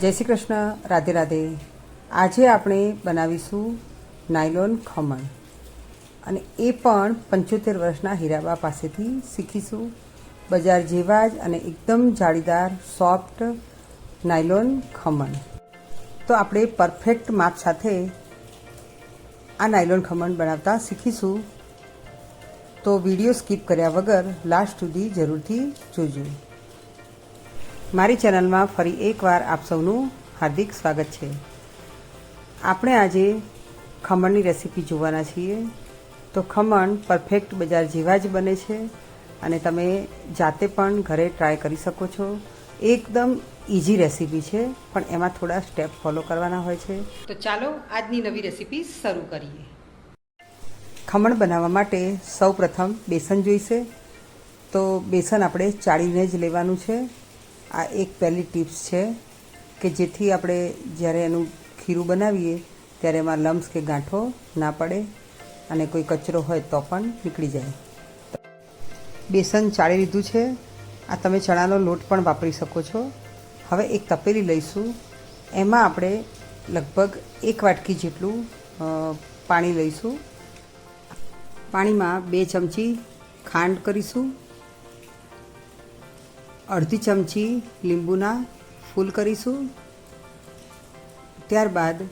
જય શ્રી કૃષ્ણ, રાધે રાધે. આજે આપણે બનાવીશું નાયલોન ખમણ. અને એ પણ પંચોતેર વર્ષના હીરાબા પાસેથી શીખીશું. બજાર જેવા જ અને એકદમ જાળીદાર, સોફ્ટ નાયલોન ખમણ. તો આપણે પરફેક્ટ માપ સાથે આ નાયલોન ખમણ બનાવતા શીખીશું. તો વીડિયો સ્કીપ કર્યા વગર લાસ્ટ સુધી જરૂરથી જોજો. મારી ચેનલમાં ફરી એકવાર આપ સૌનું હાર્દિક સ્વાગત છે. આપણે આજે ખમણની રેસીપી જોવાના છીએ. તો ખમણ પરફેક્ટ બજાર જેવા જ બને છે અને તમે જાતે પણ ઘરે ટ્રાય કરી શકો છો. એકદમ ઇઝી રેસીપી છે પણ એમાં થોડા સ્ટેપ ફોલો કરવાના હોય છે. તો ચાલો આજની નવી રેસીપી શરૂ કરીએ. ખમણ બનાવવા માટે સૌ પ્રથમ બેસન જોઈશે. તો બેસન આપણે ચાળીને જ લેવાનું છે. આ એક પહેલી ટિપ્સ છે કે જેથી આપણે જ્યારે એનું ખીરું બનાવીએ ત્યારે એમાં લમ્સ કે ગાંઠો ના પડે અને કોઈ કચરો હોય તો પણ નીકળી જાય. બેસન ચાળી લીધું છે. આ તમે ચણાનો લોટ પણ વાપરી શકો છો. હવે એક તપેલી લઈશું. એમાં આપણે લગભગ એક વાટકી જેટલું પાણી લઈશું. પાણીમાં બે ચમચી ખાંડ કરીશું. અડધી ચમચી લીંબુના ફૂલ કરીશું. ત્યારબાદ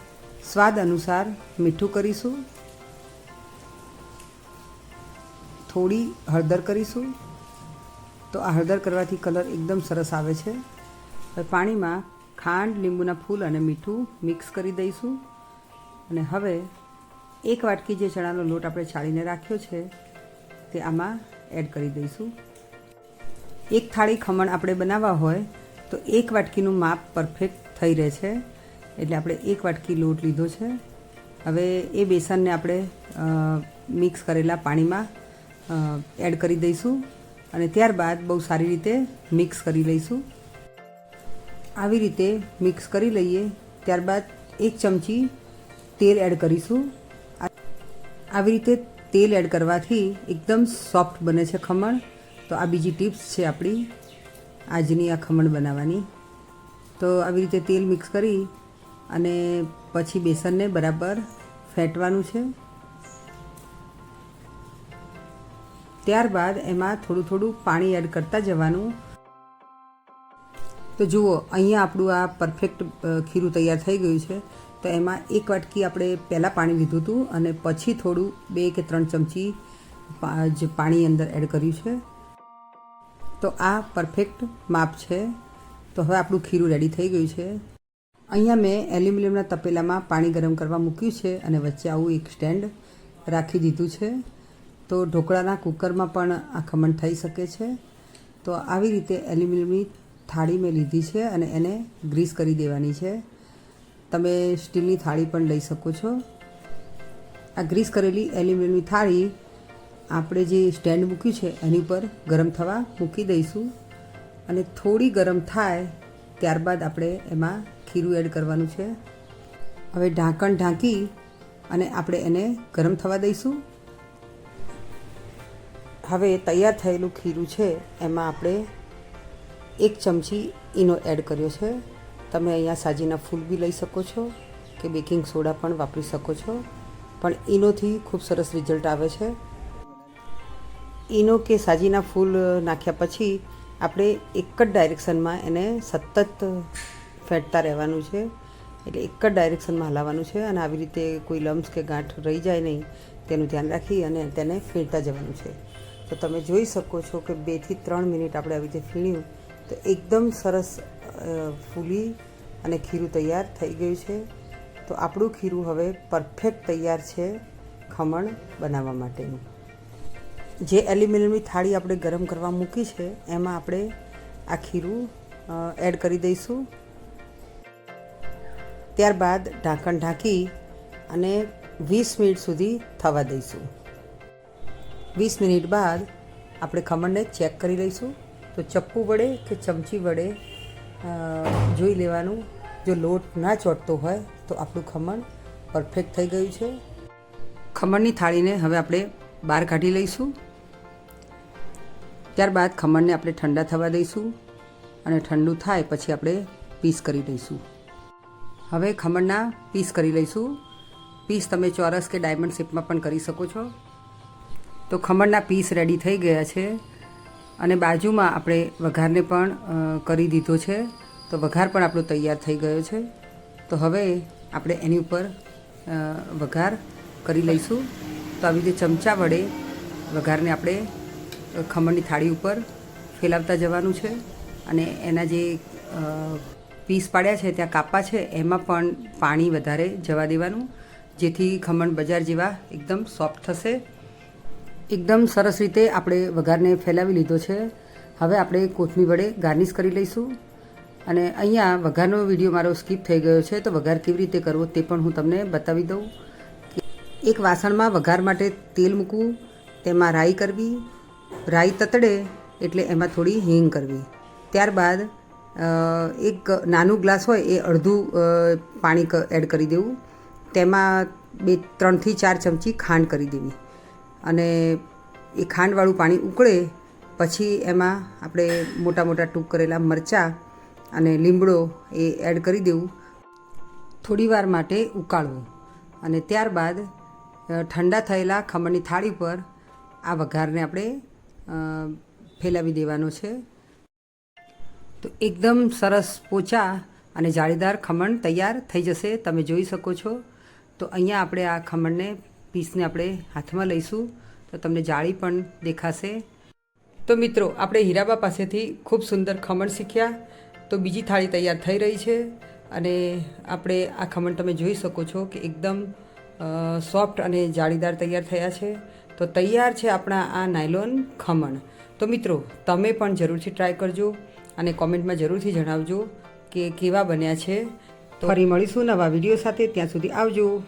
સ્વાદ અનુસાર મીઠું કરીશું. થોડી હળદર કરીશું. તો આ હળદર કરવાથી કલર એકદમ સરસ આવે છે. પાણીમાં ખાંડ, લીંબુના ફૂલ અને મીઠું મિક્સ કરી દઈશું. અને હવે એક વાટકી જે ચણાનો લોટ આપણે ચાળીને રાખ્યો છે, તે આમાં એડ કરી દઈશું. એક થાળી ખમણ આપણે બનાવવા હોય, તો એક વાટકીનું માપ પરફેક્ટ થઈ રહે છે. એટલે આપણે એક વાટકી લોટ લીધો છે. હવે એ બેસનને આપણે મિક્સ કરેલા પાણીમાં એડ કરી દઈશું અને ત્યારબાદ બહુ સારી રીતે મિક્સ કરી લઈશું. આવી રીતે મિક્સ કરી લઈએ, ત્યારબાદ એક ચમચી તેલ એડ કરીશું. આવી રીતે તેલ એડ કરવાથી એકદમ સોફ્ટ બને છે ખમણ. તો આ બીજી ટિપ્સ છે આપણી આજની આ ખમણ બનાવવાની. તો આવી રીતે તેલ મિક્સ કરી અને પછી બેસનને બરાબર ફેટવાનું છે. ત્યારબાદ એમાં થોડું થોડું પાણી એડ કરતા જવાનું. તો જુઓ, અહીંયા આપણું આ પરફેક્ટ ખીરું તૈયાર થઈ ગયું છે. તો એમાં એક વાટકી આપણે પહેલાં પાણી લીધું હતું અને પછી થોડું બે કે ત્રણ ચમચી જ પાણી અંદર એડ કર્યું છે. તો આ પરફેક્ટ માપ છે. તો હવે આપણું ખીરું રેડી થઈ ગયું છે. અહીંયા મેં એલ્યુમિનિયમના તપેલામાં પાણી ગરમ કરવા મૂક્યું છે અને વચ્ચે આવું એક સ્ટેન્ડ રાખી દીધું છે. તો ઢોકળાના કુકરમાં પણ આ ખમણ થઈ શકે છે. તો આવી રીતે એલ્યુમિનિયમની થાળી મેં લીધી છે અને એને ગ્રીસ કરી દેવાની છે. તમે સ્ટીલની થાળી પણ લઈ શકો છો. આ ગ્રીસ કરેલી એલ્યુમિનિયમની થાળી આપણે જે સ્ટેન્ડ મૂક્યું છે, એની પર ગરમ થવા મૂકી દઈશું. અને થોડી ગરમ થાય, ત્યારબાદ આપણે એમાં ખીરું એડ કરવાનું છે. હવે ઢાંકણ ઢાંકી અને આપણે એને ગરમ થવા દઈશું. હવે તૈયાર થયેલું ખીરું છે, એમાં આપણે એક ચમચી ઈનો એડ કર્યો છે. તમે અહીંયા સાજીના ફૂલ બી લઈ શકો છો કે બેકિંગ સોડા પણ વાપરી શકો છો. પણ ઈનોથી ખૂબ સરસ રિઝલ્ટ આવે છે. ઈનો કે સાજીના ફૂલ નાખ્યા પછી આપણે એક જ ડાયરેક્શનમાં એને સતત ફેંટતા રહેવાનું છે. એટલે એક જ ડાયરેક્શનમાં હલાવવાનું છે અને આવી રીતે કોઈ લમ્સ કે ગાંઠ રહી જાય નહીં તેનું ધ્યાન રાખી અને તેને ફીણતા જવાનું છે. તો તમે જોઈ શકો છો કે બેથી ત્રણ મિનિટ આપણે આવી રીતે ફીણ્યું તો એકદમ સરસ ફૂલી અને ખીરું તૈયાર થઈ ગયું છે. તો આપણું ખીરું હવે પરફેક્ટ તૈયાર છે ખમણ બનાવવા માટેનું. જે એલ્યુમિનિયમની થાળી આપણે ગરમ કરવા મૂકી છે, એમાં આપણે આ ખીરું એડ કરી દઈશું. ત્યારબાદ ઢાંકણ ઢાંકી અને વીસ મિનિટ સુધી થવા દઈશું. વીસ મિનિટ બાદ આપણે ખમણને ચેક કરી લઈશું. તો ચપ્પુ વડે કે ચમચી વડે જોઈ લેવાનું. જો લોટ ના ચોટતો હોય, તો આપણું ખમણ પરફેક્ટ થઈ ગયું છે. ખમણની થાળીને હવે આપણે બહાર કાઢી લઈશું. ત્યારબાદ ખમણને આપણે ઠંડા થવા દઈશું અને ઠંડુ થાય પછી આપણે પીસ કરી દઈશું. હવે ખમણના પીસ કરી લઈશું. પીસ તમે ચોરસ કે ડાયમંડ શેપમાં પણ કરી શકો છો. તો ખમણના પીસ રેડી થઈ ગયા છે અને બાજુમાં આપણે વઘારને પણ કરી દીધો છે. તો વઘાર પણ આપણો તૈયાર થઈ ગયો છે. તો હવે આપણે એની ઉપર વઘાર કરી લઈશું. તો આવી રીતે ચમચા વડે વઘારને આપણે ખમણની થાળી ઉપર ફેલાવતા જવાનું છે અને એના જે પીસ પાડ્યા છે, ત્યાં કાપા છે, એમાં પણ પાણી વધારે જવા દેવાનું, જેથી ખમણ બજાર જેવા એકદમ સોફ્ટ થશે. એકદમ સરસ રીતે આપણે વઘારને ફેલાવી લીધો છે. હવે આપણે કોથમી વડે ગાર્નિશ કરી લઈશું. અને અહીંયા વઘારનો વીડિયો મારો સ્કીપ થઈ ગયો છે, તો વઘાર કેવી રીતે કરવો તે પણ હું તમને બતાવી દઉં. એક વાસણમાં વઘાર માટે તેલ મૂકવું, તેમાં રાઈ કરવી રાઈ તતડે એટલે એમાં થોડી હિંગ કરવી. ત્યારબાદ એક નાનું ગ્લાસ હોય એ અડધું પાણી એડ કરી દેવું. તેમાં બે, ત્રણથી ચાર ચમચી ખાંડ કરી દેવી. અને એ ખાંડવાળું પાણી ઉકળે, પછી એમાં આપણે મોટા મોટા ટૂંક કરેલા મરચાં અને લીમડો એ એડ કરી દેવું. થોડીવાર માટે ઉકાળવું. અને ત્યારબાદ ઠંડા થયેલા ખમણની થાળી પર આ વઘારને આપણે ફેલાવી દેવાનો છે. તો એકદમ સરસ પોચા અને જાળીદાર ખમણ તૈયાર થઈ જશે, તમે જોઈ શકો છો. તો અહીંયા આપણે આ ખમણને પીસને આપણે હાથમાં લઈશું, તો તમને જાળી પણ દેખાશે. તો મિત્રો, આપણે હીરાબા પાસેથી ખૂબ સુંદર ખમણ શીખ્યા. તો બીજી થાળી તૈયાર થઈ રહી છે અને આપણે આ ખમણ તમે જોઈ શકો છો કે એકદમ સોફ્ટ અને જાળીદાર તૈયાર થયા છે. તો તૈયાર છે આપણા આ નાયલોન ખમણ. તો મિત્રો, તમે પણ જરૂરથી ટ્રાય કરજો અને કોમેન્ટમાં જરૂરથી જણાવજો કે કેવા બન્યા છે. ફરી મળીશું નવા વીડિયો સાથે. ત્યાં સુધી આવજો.